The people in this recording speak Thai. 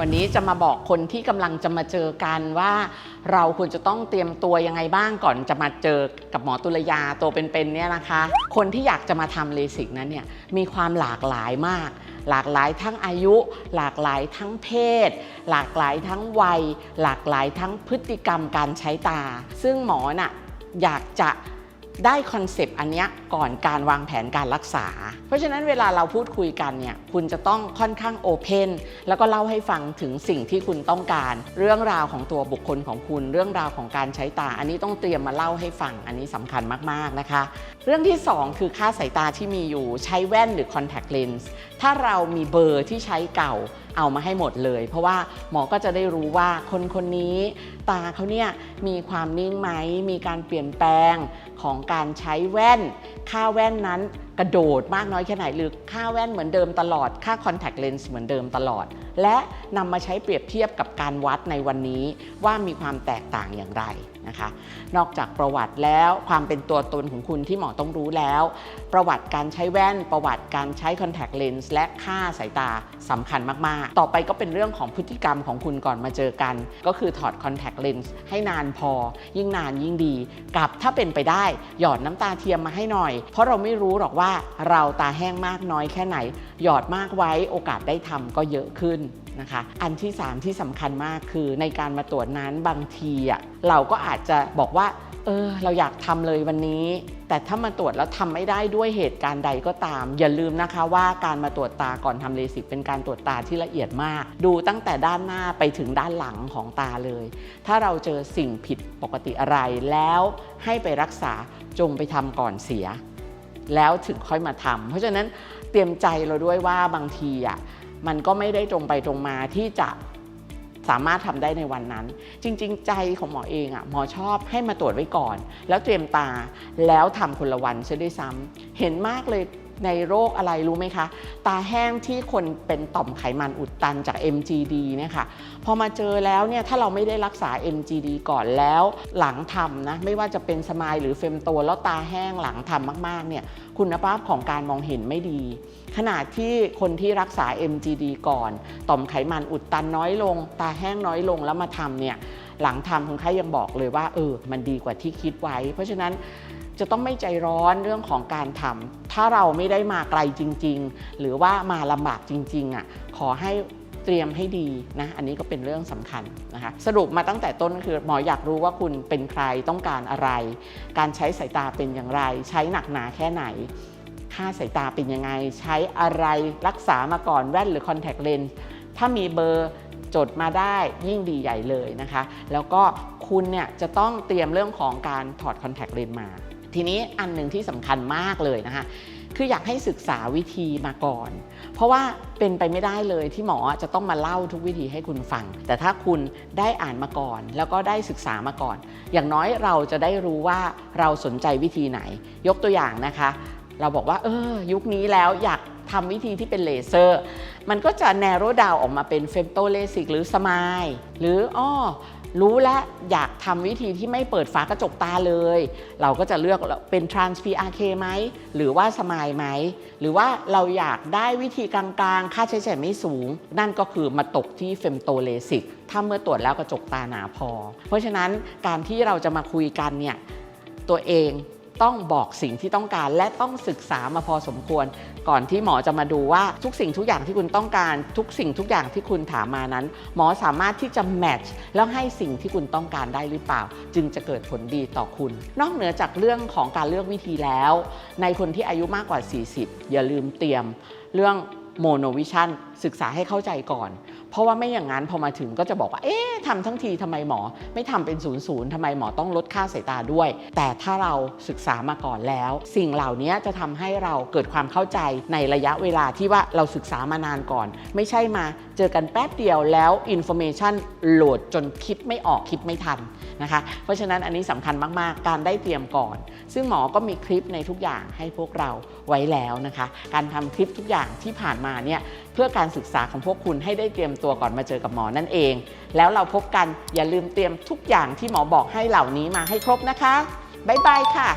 วันนี้จะมาบอกคนที่กำลังจะมาเจอกันว่า เราควรจะต้องเตรียมตัวยังไงบ้างก่อนจะมาเจอกับหมอตุลยาตัวเป็นๆเนี่ยนะคะ คนที่อยากจะมาทำเลสิกนั้นเนี่ยมีความหลากหลายมาก หลากหลายทั้งอายุ หลากหลายทั้งเพศ หลากหลายทั้งวัย หลากหลายทั้งพฤติกรรมการใช้ตา ซึ่งหมอน่ะอยากจะ ได้คอนเซปต์อันนี้ก่อนการวางแผนการรักษา เพราะฉะนั้นเวลาเราพูดคุยกันเนี่ยคุณจะต้องค่อนข้างโอเพนแล้วก็เล่าให้ฟังถึงสิ่งที่คุณต้องการ เรื่องราวของตัวบุคคลของคุณ เรื่องราวของการใช้ตา อันนี้ต้องเตรียมมาเล่าให้ฟังอันนี้สำคัญมากๆนะคะ เรื่องที่ 2 คือค่าสายตาที่มีอยู่ใช้แว่นหรือ contact lens ถ้าเรามีเบอร์ที่ใช้เก่า เอามาให้หมดเลย เพราะว่าหมอก็จะได้รู้ว่าคนคนนี้ตาเขาเนี่ยมีความนิ่งไหม มีการเปลี่ยนแปลงของการใช้แว่น ค่าแว่นนั้นกระโดดมากน้อยแค่ไหนหรือค่าแว่นเหมือนเดิมตลอด ค่า contact lens เหมือนเดิมตลอด และนำมาใช้เปรียบเทียบกับการวัดในวันนี้ว่ามีความแตกต่างอย่างไร นะคะ นอกจากประวัติแล้วความเป็นตัวตนของคุณที่หมอต้องรู้แล้ว ประวัติการใช้แว่น ประวัติการใช้ contact lens และค่าสายตาสำคัญมาก ๆ ต่อไปก็เป็นเรื่องของพฤติกรรมของคุณก่อนมาเจอกัน ก็คือถอด contact lens ให้นานพอ ยิ่งนานยิ่งดี กับถ้าเป็นไปได้หยอดน้ำตาเทียมมาให้หน่อย เพราะเราไม่รู้หรอกว่าเราตาแห้งมากน้อยแค่ไหน หยอดมากไว้โอกาสได้ทำก็เยอะขึ้น นะคะ อันที่ 3 ที่สำคัญมากคือในการมาตรวจนั้นบางทีอะเราก็อาจจะบอกว่าเออเราอยากทำเลยวันนี้ แต่ถ้ามาตรวจแล้วทำไม่ได้ด้วยเหตุการณ์ใดก็ตาม อย่าลืมนะคะว่าการมาตรวจตาก่อนทำเลสิกเป็นการตรวจตาที่ละเอียดมาก ดูตั้งแต่ด้านหน้าไปถึงด้านหลังของตาเลย ถ้าเราเจอสิ่งผิดปกติอะไรแล้วให้ไปรักษาจงไปทำก่อนเสีย แล้วถึงค่อยมาทำเพราะฉะนั้นเตรียมใจเราด้วยว่าบางทีอะ มันก็ไม่ได้ตรงไปตรงมาที่จะสามารถทำได้ในวันนั้น จริง ๆ ใจของหมอเองอะหมอชอบให้มาตรวจไว้ก่อน แล้วเตรียมตาแล้วทำคนละวันเสียด้วยซ้ำเห็นมากเลย ในโรคอะไรรู้ไหมคะ ตาแห้งที่คนเป็นต่อมไขมันอุดตันจาก MGD เนี่ยค่ะพอมาเจอแล้วเนี่ยถ้าเราไม่ได้รักษา MGD ก่อนแล้วหลังทำนะไม่ว่าจะเป็นสมายหรือเฟมโตแล้วตาแห้งหลังทำมากๆเนี่ยคุณภาพของการมองเห็นไม่ดีขณะที่คนที่รักษา MGD ก่อน ต่อมไขมันอุดตันน้อยลง ตาแห้งน้อยลงแล้วมาทำเนี่ยหลังทำคนไข้ยังบอกเลยว่าเออมันดีกว่าที่คิดไว้ เพราะฉะนั้น จะต้องไม่ใจร้อนเรื่องของการทำถ้าเราไม่ได้มาไกลจริง ๆ หรือว่ามาลำบากจริงๆอะขอให้เตรียมให้ดีนะ อันนี้ก็เป็นเรื่องสำคัญนะคะ สรุปมาตั้งแต่ต้นคือหมออยากรู้ว่าคุณเป็นใครต้องการอะไร การใช้สายตาเป็นอย่างไร ใช้หนักหนาแค่ไหน ค่าสายตาเป็นยังไง ใช้อะไรรักษามาก่อนแว่นหรือ contact lens ถ้ามีเบอร์จดมาได้ยิ่งดีใหญ่เลยนะคะ แล้วก็คุณเนี่ยจะต้องเตรียมเรื่องของการถอด contact lens มา ทีนี้อันหนึ่งที่สำคัญมากเลยนะคะคืออยากให้ศึกษาวิธีมาก่อน เพราะว่าเป็นไปไม่ได้เลยที่หมอจะต้องมาเล่าทุกวิธีให้คุณฟัง แต่ถ้าคุณได้อ่านมาก่อน แล้วก็ได้ศึกษามาก่อน อย่างน้อยเราจะได้รู้ว่าเราสนใจวิธีไหน ยกตัวอย่างนะคะ เราบอกว่าเออยุคนี้แล้วอยาก ทำวิธีที่เป็นเลเซอร์ มันก็จะแนโรดาวออกมาเป็นเฟมโตเลสิกหรือสมายหรืออ้อรู้แล้วอยากทำวิธีที่ไม่เปิดฝากระจกตาเลย เราก็จะเลือกเป็น trans PRK ไหม หรือว่าสมายไหม หรือว่าเราอยากได้วิธีกลางๆ ค่าใช้จ่ายไม่สูง นั่นก็คือมาตกที่เฟมโตเลสิกถ้าเมื่อตรวจแล้วกระจกตาหนาพอ เพราะฉะนั้นการที่เราจะมาคุยกันเนี่ยตัวเอง ต้องบอกสิ่งที่ต้องการ และต้องศึกษามาพอสมควร ก่อนที่หมอจะมาดูว่าทุกสิ่งทุกอย่างที่คุณต้องการ ทุกสิ่งทุกอย่างที่คุณถามมานั้น หมอสามารถที่จะแมทช์แล้วให้สิ่งที่คุณต้องการได้หรือเปล่า จึงจะเกิดผลดีต่อคุณ นอกเหนือจากเรื่องของการเลือกวิธีแล้ว ในคนที่อายุมากกว่า 40 อย่าลืมเตรียม เรื่องโมโนวิชั่นศึกษาให้เข้าใจก่อน เพราะว่าไม่อย่างนั้นพอมาถึงก็จะบอกว่า เอ๊ะทำทั้งทีทำไมหมอ ไม่ทำเป็นศูนย์ศูนย์ทำไมหมอต้องลดค่าสายตาด้วย แต่ถ้าเราศึกษามาก่อนแล้ว สิ่งเหล่านี้จะทำให้เราเกิดความเข้าใจในระยะเวลาที่ว่าเราศึกษามานานก่อน ไม่ใช่มาเจอกันแป๊บเดียวแล้วอินโฟเมชันโหลดจนคิดไม่ออกคิดไม่ทันนะคะ เพราะฉะนั้นอันนี้สำคัญมาก ๆ การได้เตรียมก่อน ซึ่งหมอก็มีคลิปในทุกอย่างให้พวกเราไว้แล้วนะคะ การทำคลิปทุกอย่างที่ผ่านมาเนี่ยเพื่อการศึกษาของพวกคุณให้ได้เตรียมตัวก่อนมาเจอกับหมอนั่นเอง แล้วเราพบกันอย่าลืมเตรียมทุกอย่างที่หมอบอกให้เหล่านี้มาให้ครบนะคะบ๊ายบายค่ะ